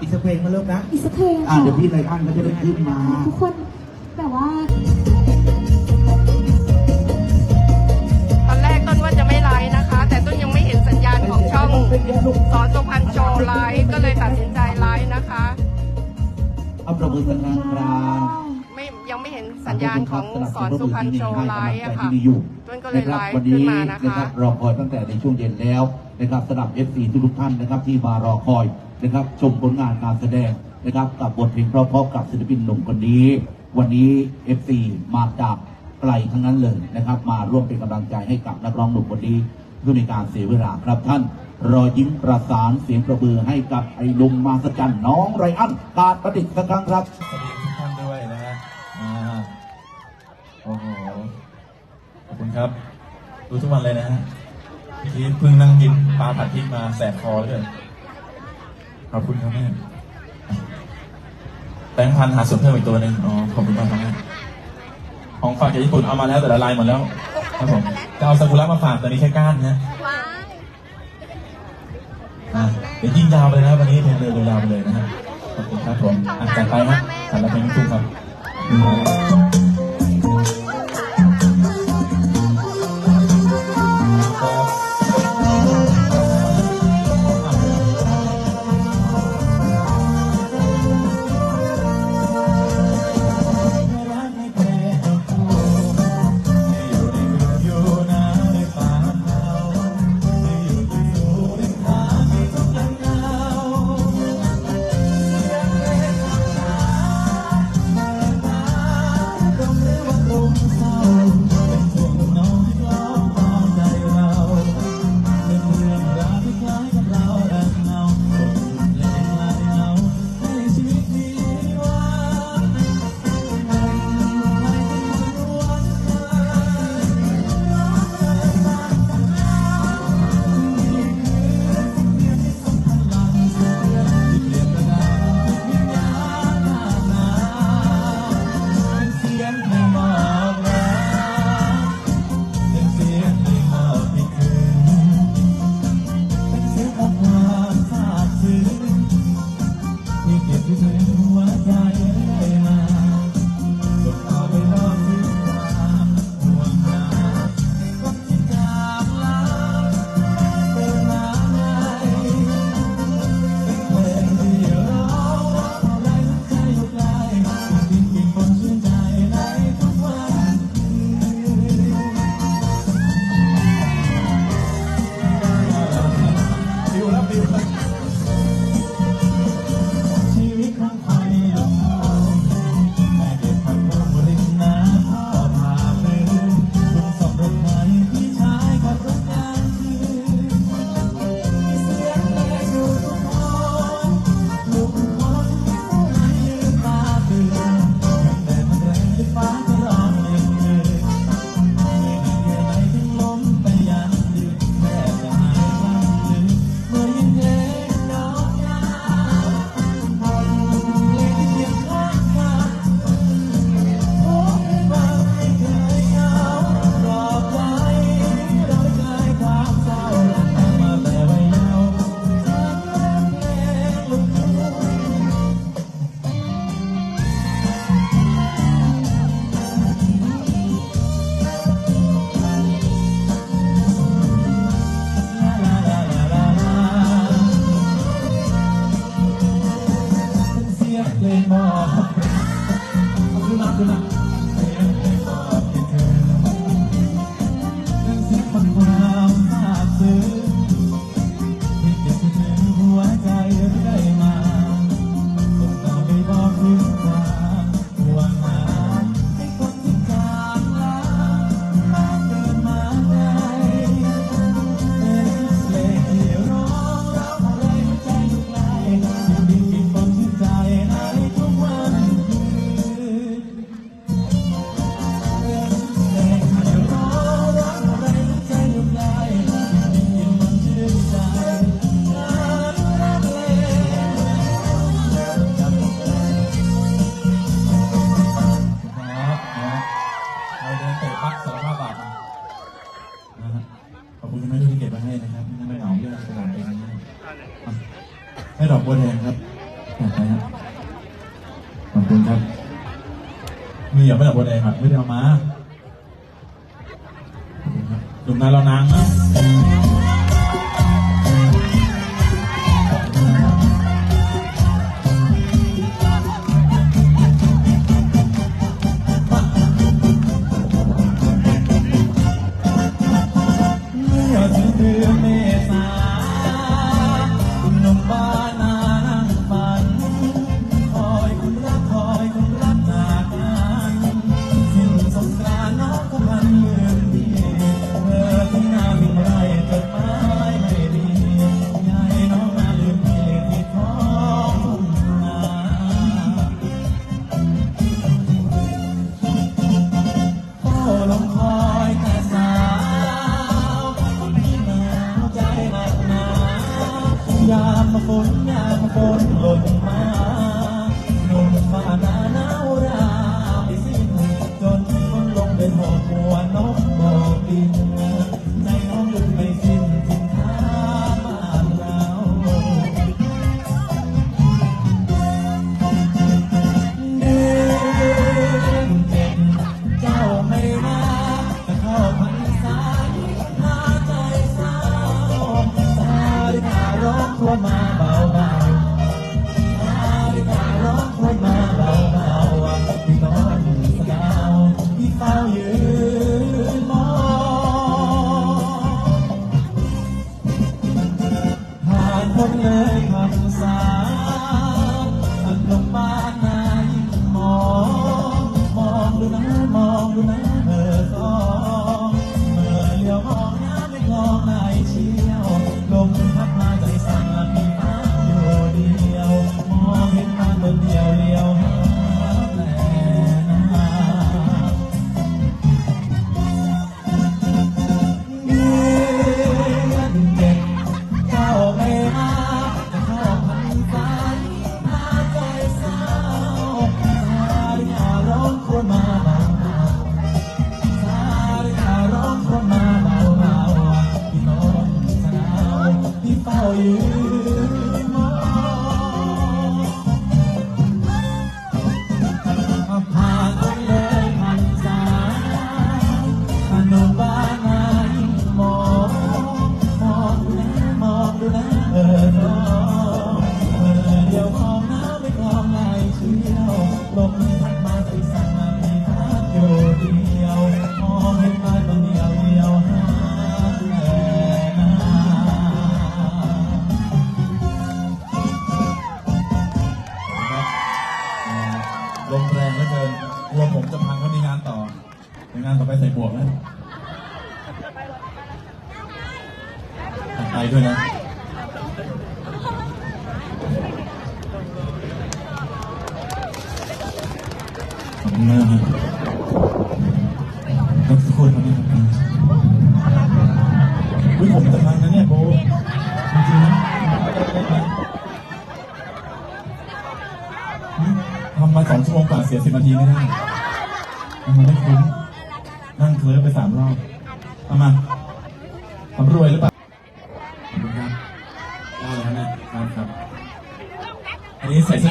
อีกสักเพลงมาเริ่มนะ อีกสักเพลงอ่าค่ะเดี๋ยวพี่ไรอันก็จะได้ขึ้นมา ทุกคนแบบว่า ตอนแรกต้นว่าจะไม่ไลฟ์นะคะ แต่ต้นยังไม่เห็นสัญญาณของช่องสอนสุพรรณโชว์ไลฟ์ก็เลยตัดสินใจไลฟ์นะคะ เอาประมือกันทางกลางไม่ยังไม่เห็นสัญญาณของสอนสุพรรณโชว์ไลฟ์อะค่ะที่มีอยู่ต้นก็เลยไลฟ์วันขึ้นี้นมานะนะคคะรับรอคอยตั้งแต่ในช่วงเย็นแล้วนะครับสำหรับ FC ทุกๆท่านนะครับที่มารอคอย นะครับ ชมผลงานการแสดงนะครับ กับบทเพลงเพราะๆกับศิลปินหนุ่มคนนี้ วันนี้ FC มาจากไกลทั้งนั้นเลยนะครับ มาร่วมเป็นกำลังใจให้กับนักร้องหนุ่มคนนี้เพื่อในการเสียเวลาครับท่านรอยยิ้มประสานเสียงประเบือให้กับไอ้ลุงมาสจันน้องไรอันการประดิษฐ์สักครั้งครับสวัสดีทุกท่านด้วยนะฮะอ่าโอ้โหขอบคุณครับ ดูทุกวันเลยนะฮะเมื่อกี้เพิ่งนั่งกินปลาผัดพริกมาแสบคอเลย ขอบคุณครับแม่แบงค์พันหาส่วนเพิ่มอีกตัวหนึ่งอ๋อขอบคุณมากครับแม่ของฝากจากญี่ปุ่นเอามาแล้วแต่ละลายหมดแล้วครับผมจะเอาซากุระมาฝากแต่มีแค่ก้านนะอะเดี๋ยวยิงยาวไปเลยนะวันนี้เพลงเร็วยาวไปเลยนะฮะขอบคุณครับผมอะจัดไปฮะสำหรับเพลงลูกทุ่งครับ นี่อย่าไม่เอาบนแดงครับไม่ได้เอามาหนุ่มนายเรานางนะานต่อไปใส่บวกนะไปด้วยนะ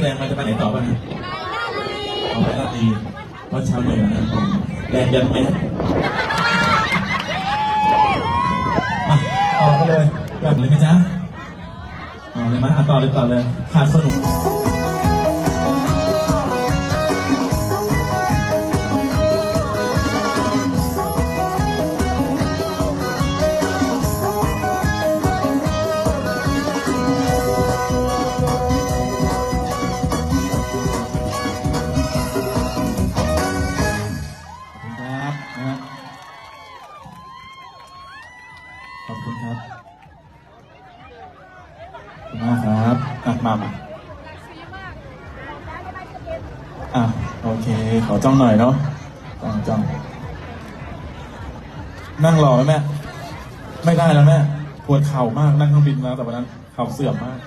แดงมันจะไปไหนต่อบ้างนะออกไปลาดดีเพราะชาวเหนือนะแดงยังไหมอต่อกันเลยแบบเลยไหมจ๊ะต่อเลยไหมอ่ต่อเลยต่อเลยขาดสนุก ขอบคุณครับคุณมาครับอะมามาอะโอเค ขอจ้องหน่อยเนาะจ้องจ้องนั่งรอไหมแม่ไม่ได้แล้วแม่ปวดเข่ามากนั่งเครื่องบินมาแต่วันนั้นเข่าเสื่อมมาก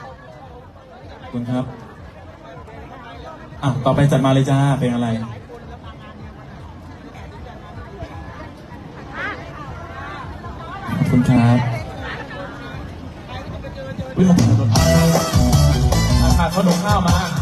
คุณครับอะต่อไปจัดมาเลยจ้าเป็นอะไร คุณครับวิ่งมาขนมข้าวมา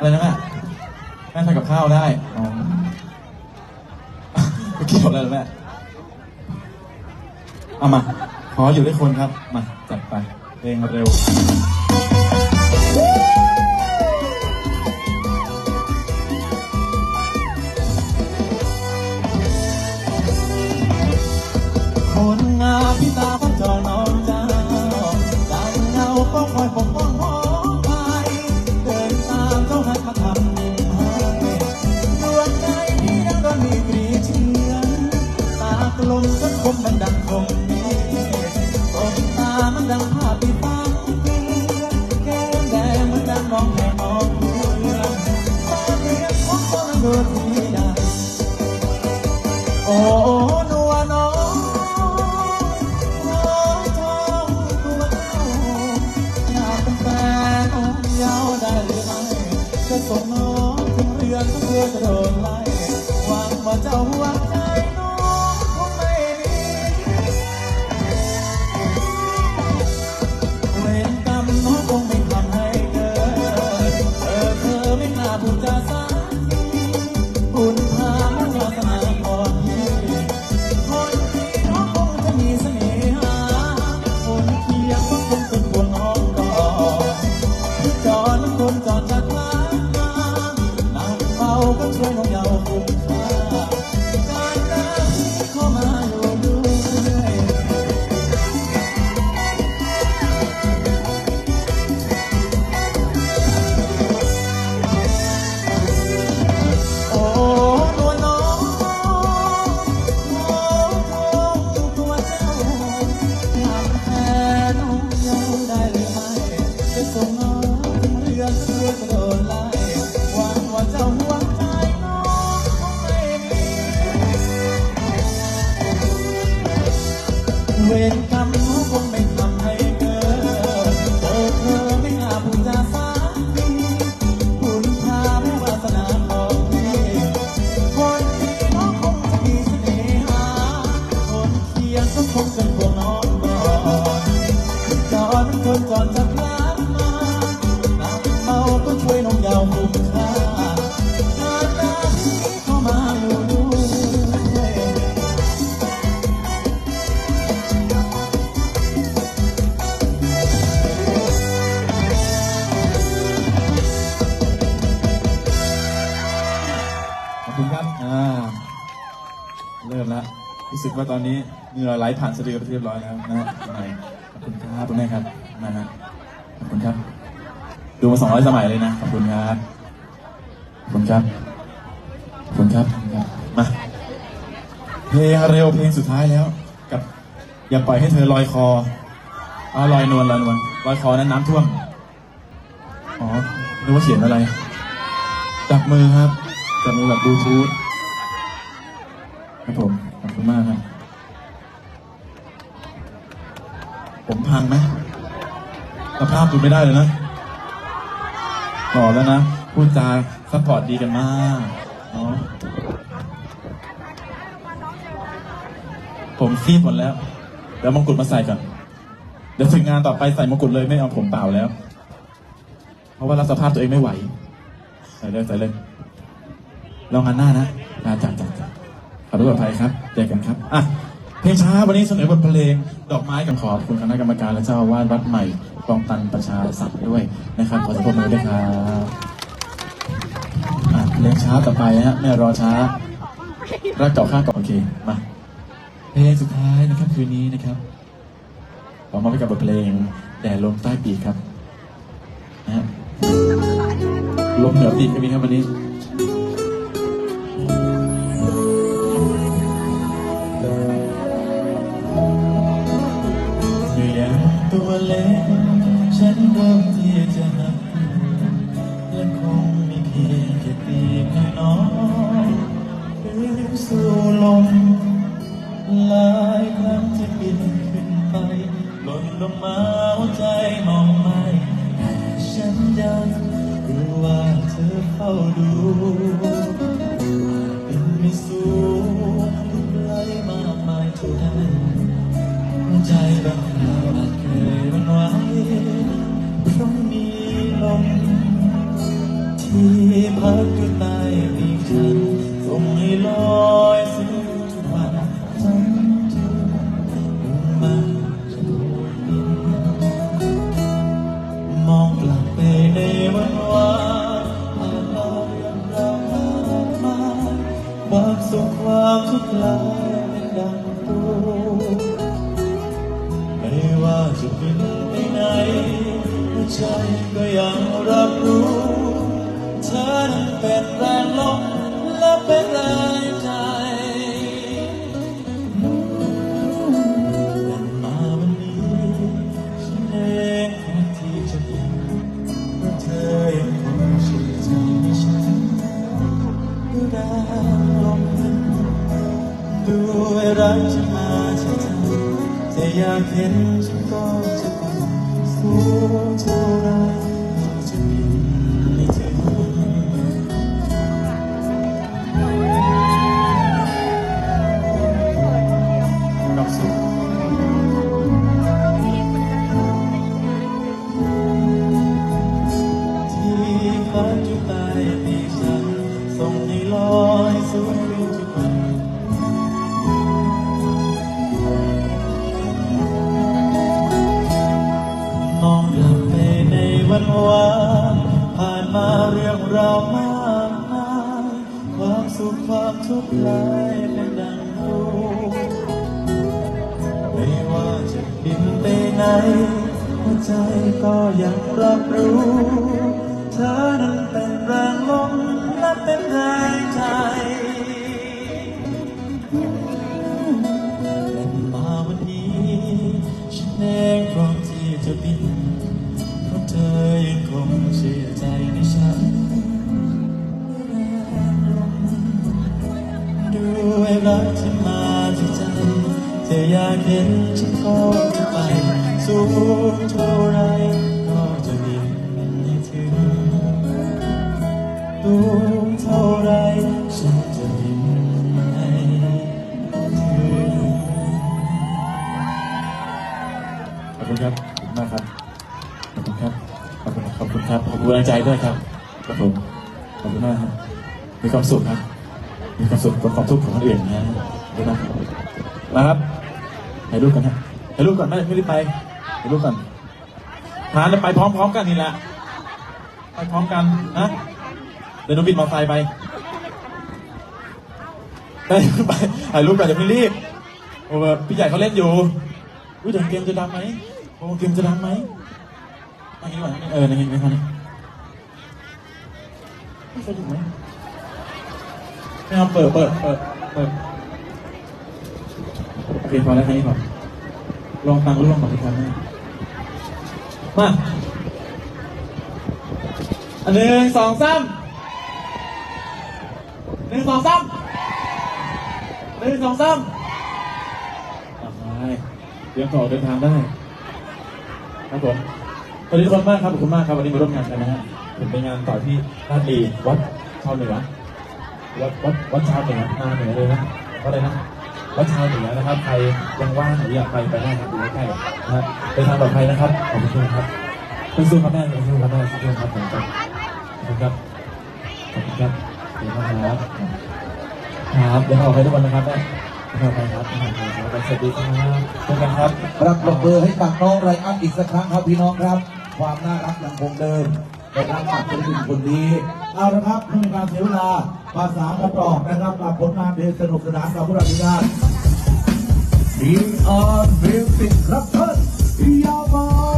อะไรนะแม่แม่ทำกับข้าวได้อ๋อเกี่ยวอะไรหรอแม่เอามา ขออยู่ด้วยคนครับ มา จัดไปเพลงเร็ว ส่งน้องถึงเรือนของเธอจะโดนไล่วางมาเจ้าว่า Tan tan tan ว่าตอนนี้เหงื่อไหลผ่านสะดือไปเรียบร้อยแล้วนะฮะขอบคุณครับคุณแม่ครับนะฮะขอบคุณครับ ดูมาสองร้อยสมัยเลยนะขอบคุณครับขอบคุณครับขอบคุณครับมาเพลงเร็วเพลงสุดท้ายแล้ว กับอย่าปล่อยให้เธอลอยคอเอาลอยนวลลอยนวลลอยคอนั้นน้ำท่วมอ๋อนึกว่าเขียนอะไรจับมือครับจับมือแบบบลูทูธครับผมขอบคุณมากครับ ผมพังไหมสภาพดูไม่ได้เลยนะหล่อแล้วนะ พูดจาซัพพอร์ตดีกันมากเนาะผมซีดหมดแล้ว เดี๋ยวมงกุฎมาใส่ก่อน เดี๋ยวถึงงานต่อไปใส่มงกุฎเลยไม่เอาผมเปล่าแล้ว เพราะว่ารับสภาพตัวเองไม่ไหว ใส่เลยใส่เลยลองงานหน้านะอาจัดจัดจัดขอโทษอภัยครับ เจอกันครับ อะ เพลงช้าวันนี้เสนอบทเพลงดอกไม้กับขอบคุณคณะกรรมการและเจ้าอาวาสวัดใหม่คลองตันประชาสัมพันธ์ด้วยนะครับขอสปรบมือด้วยครับอะเพลงช้าต่อไปฮะไม่รอช้ารักเก่าข้างเก่าโอเคมาเพลงสุดท้ายนะครับคืนนี้นะครับขอมาไปกับบทเพลงแด่ลมใต้ปีกครับนะฮะลมเหนือปีกก็มีครับวันนี้ ล่นลงมาหัวใจมองไม่แต่ฉันยังรู้ว่าเธอเฝ้าดู ความสุขความทุกข์ลายเป็นดังตูไม่ว่าจะเป็นไปไหนหัวใจก็ยังรับรู้ เธอนั้นเป็นแรงลมและเป็นแรง ด้วยรักจะมาจากเธออยากเห็นฉันก็ เธอนั้นเป็นแรงลมและเป็นแรงใจและมาวันนี้ฉันเองพร้อมที่จะบินเพราะเธอยังคงเชื่อใจในฉันด้วยรักที่มาจากใจเธออยากเห็นฉันก็จะไปสู่ คุณครับขอบคุณขอบคุณครับขอบคุณกำลังใจด้วยครับครับผมขอบคุณมากครับมีความสุขครับมีความสุขกับความทุกข์ของคนอื่นนะขอบคุณมากมาครับถ่ายรูปกันฮะถ่ายรูปก่อนไม่ไม่รีบไปถ่ายรูปก่อนทานแล้วไปพร้อม ๆ กันนี่แหละไปพร้อมกันนะเดี๋ยวหนูบินมอเตอร์ไซค์ไปได้ไปถ่ายรูปก่อนอย่าเพิ่รีบโอ้แบบพี่ใหญ่เขาเล่นอยู่อุ้ยเดี๋ยวเกมจะดังไหมโอ้เกมจะดังไหม อันนี้ดีกว่าเออนเห็นไหมครับนี่ไม่สนุกไหมไม่เอาเปิดเปิดเปิดเปิดโอเคพอแล้วแค่นี้พอลองตังร่วมก่อนที่ครับมาอันหนึ่งสองสามหนึ่งสองสามหนึ่งสองสามอะไปเตรียมต่อเดินทางได้ครับผม วัสดีทุกคนมากครับขอบคุณมากครับวันนี้มาร่วมงานกันนะฮะผมเป็นงานต่อที่ราชบุรีวัดชาวเหนือวัดวัดวัดชาวเหนือนาเหนือเลยนะก็เลยนะวัดชาวเหนือนะครับใครยังว่างหรืออยากไปไปได้ครับอยู่ใกล้ๆนะฮะเดินทางปลอดภัยนะครับขอบคุณครับสู้ครับแม่สู้ครับแม่สู้ครับผมครับขอบคุณครับขอบคุณครับขอบคุณครับครับเดี๋ยวขอไปทุกวันนะครับแม่ขอบคุณครับขอบคุณครับสวัสดีครับเจอกันครับรับปรบมือให้กับน้องไรอันอีกสักครั้งครับพี่น้องครับ ความน่ารักยังคงเดิมนะครับกับศิลปินคนนี้เอาละครับไม่มีการเสียเวลาภาษากระต่อนะครับกับผลงานเพลงสนุกสนานกับพวกเรับงานทีมออนมิวสิกครับท่านยามา